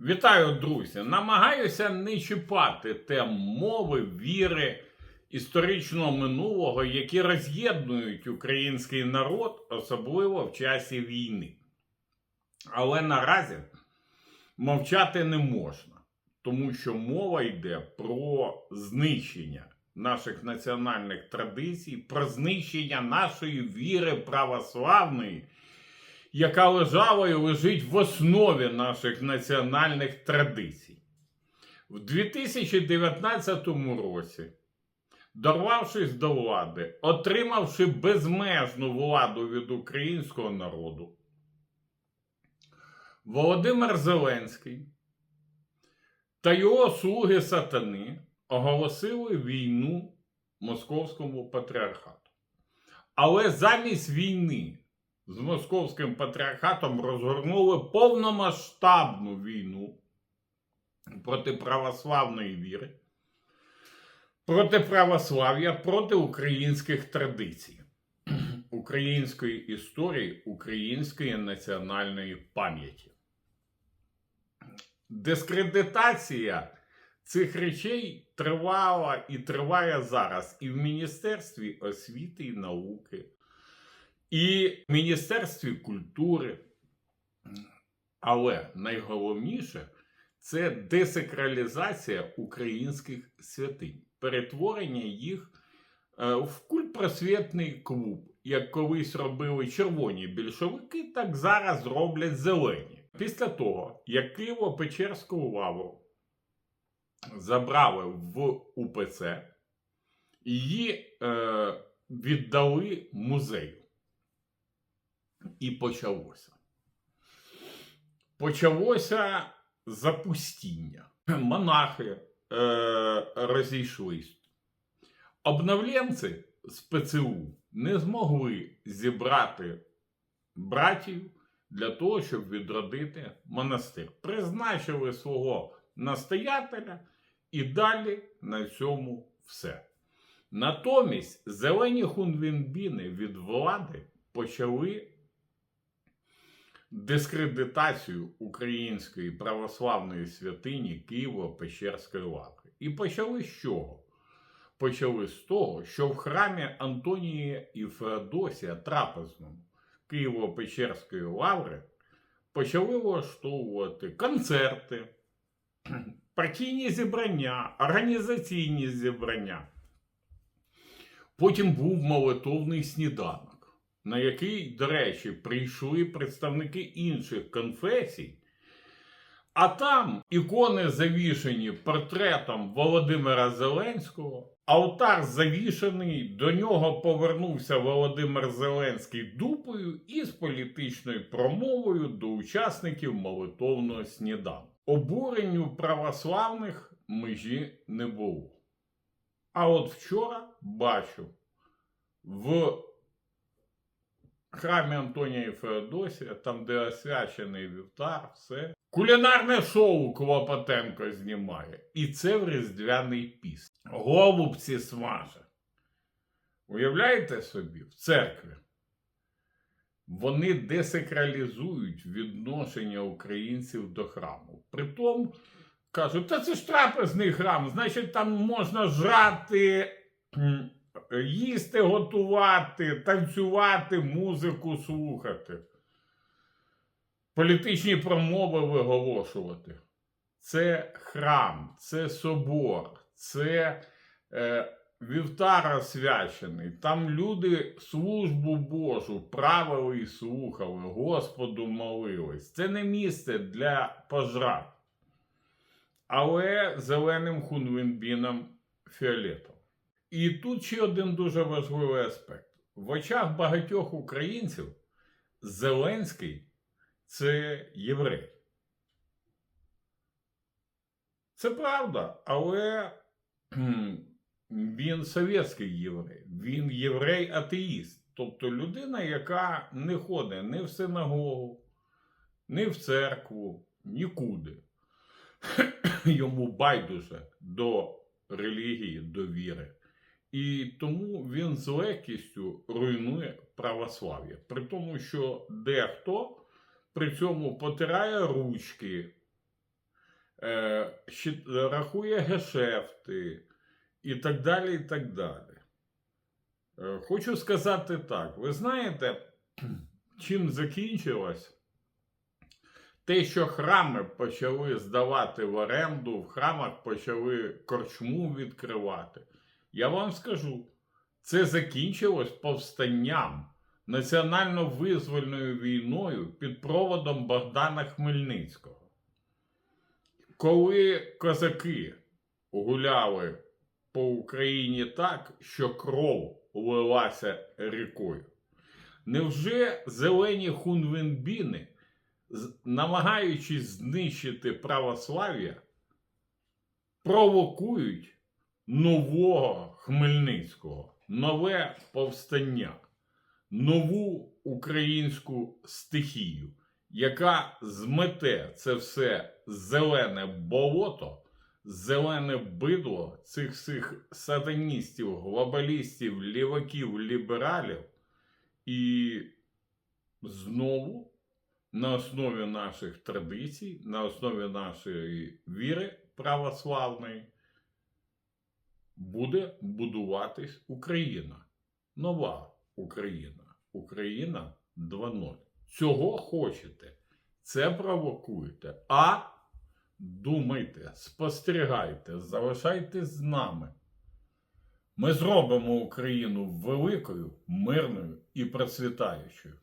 Вітаю, друзі! Намагаюся не чіпати тем мови, віри, історичного минулого, які роз'єднують український народ, особливо в часі війни. Але наразі мовчати не можна, тому що мова йде про знищення наших національних традицій, про знищення нашої віри православної яка лежала і лежить в основі наших національних традицій. В 2019 році, дорвавшись до влади, отримавши безмежну владу від українського народу, Володимир Зеленський та його слуги сатани оголосили війну Московському патріархату. Але замість війни з московським патріархатом розгорнули повномасштабну війну проти православної віри, проти православ'я, проти українських традицій, української історії, української національної пам'яті. Дискредитація цих речей тривала і триває зараз і в Міністерстві освіти і науки, і в Міністерстві культури. Але найголовніше це десакралізація українських святинь, перетворення їх е, в культпросвітний клуб. Як колись робили червоні більшовики, так зараз роблять зелені. Після того, як Києво-Печерську лаву забрали в УПЦ, її е, віддали музею. І почалося. Почалося запустіння. Монахи е, розійшлись. Обновленці з ПЦУ не змогли зібрати братів для того, щоб відродити монастир. Призначили свого настоятеля і далі на цьому все. Натомість зелені хунвінбіни від влади почали дискредитацію української православної святині Києво-Печерської лаври. І почали з чого? Почали з того, що в храмі Антонія і Феодосія Трапезному Києво-Печерської лаври почали влаштовувати концерти, партійні зібрання, організаційні зібрання. Потім був молитовний сніданок, на який, до речі, прийшли представники інших конфесій. А там ікони завішені портретом Володимира Зеленського, алтар завішаний, до нього повернувся Володимир Зеленський дупою із політичною промовою до учасників молитовного сніданку. Обуренню православних межі не було. А от вчора бачу в храмі Антонія і Феодосія, там, де освячений вівтар, все. Кулінарне шоу Клопотенко знімає. І це в Різдвяний піст. Голубці смаже. Уявляєте собі, в церкві. Вони десакралізують відношення українців до храму. Притом кажуть, та це ж трапезний храм, значить, там можна жрати, їсти, готувати, танцювати, музику слухати, політичні промови виголошувати. Це храм, це собор, це е, вівтар освячений. Там люди службу Божу правили і слухали, Господу молились. Це не місце для пожрат. Але зеленим хунвінбінам фіолетом. І тут ще один дуже важливий аспект. В очах багатьох українців Зеленський це єврей. Це правда, але він совєтський єврей, він єврей-атеїст. Тобто людина, яка не ходить ні в синагогу, ні в церкву, нікуди. Йому байдуже до релігії, до віри. І тому він з легкістю руйнує православ'я. При тому, що дехто при цьому потирає ручки е, рахує гешефти і так далі. і так далі. Е, Хочу сказати так: ви знаєте, чим закінчилось те, що храми почали здавати в оренду, в храмах почали корчму відкривати. Я вам скажу, це закінчилось повстанням, національно-визвольною війною під проводом Богдана Хмельницького. Коли козаки гуляли по Україні так, що кров лилася рікою. Невже зелені хунвенбіни, намагаючись знищити православ'я, провокують нового Хмельницького, нове повстання, нову українську стихію, яка змете це все зелене болото, зелене бидло цих всіх сатаністів, глобалістів, ліваків, лібералів, і знову на основі наших традицій, на основі нашої віри православної буде будуватись Україна. Нова Україна. Україна 2.0. Цього хочете. Це провокуєте. А думайте, спостерігайте, залишайтесь з нами. Ми зробимо Україну великою, мирною і процвітаючою.